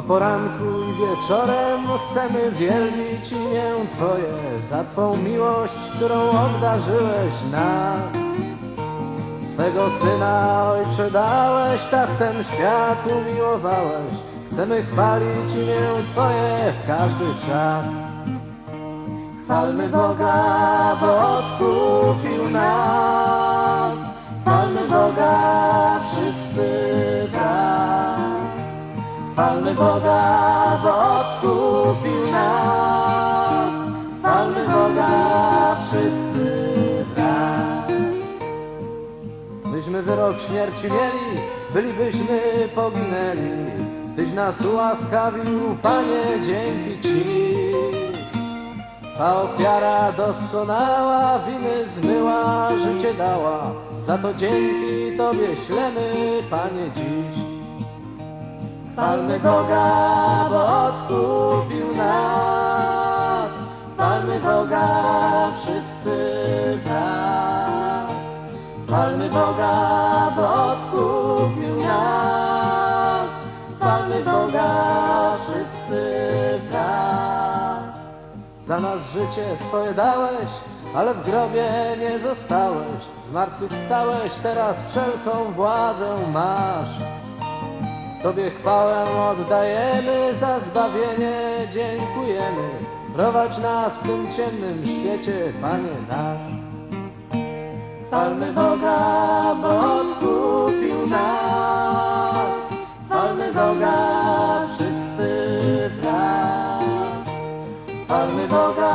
O poranku i wieczorem chcemy wielbić imię Twoje za Twą miłość, którą obdarzyłeś nas. Swego Syna, Ojcze, dałeś, tak ten świat umiłowałeś. Chcemy chwalić imię Twoje w każdy czas. Chwalmy Boga, bo odkupił nas. Boga, bo odkupił nas. Chwalmy Boga wszyscy wraz. Byśmy wyrok śmierci mieli, bylibyśmy poginęli. Tyś nas ułaskawił, Panie, dzięki Ci. Ta ofiara doskonała winy zmyła, życie dała. Za to dzięki Tobie ślemy, Panie, dziś. Chwalmy Boga, bo odkupił nas. Chwalmy Boga wszyscy wraz. Chwalmy Boga, bo odkupił nas. Chwalmy Boga wszyscy wraz. Za nas życie swoje dałeś, ale w grobie nie zostałeś. Zmartwychwstałeś, teraz wszelką władzę masz. Tobie chwałę oddajemy, za zbawienie dziękujemy. Prowadź nas w tym ciemnym świecie, Panie nasz. Chwalmy Boga, bo odkupił nas. Chwalmy Boga, wszyscy tak. Chwalmy Boga,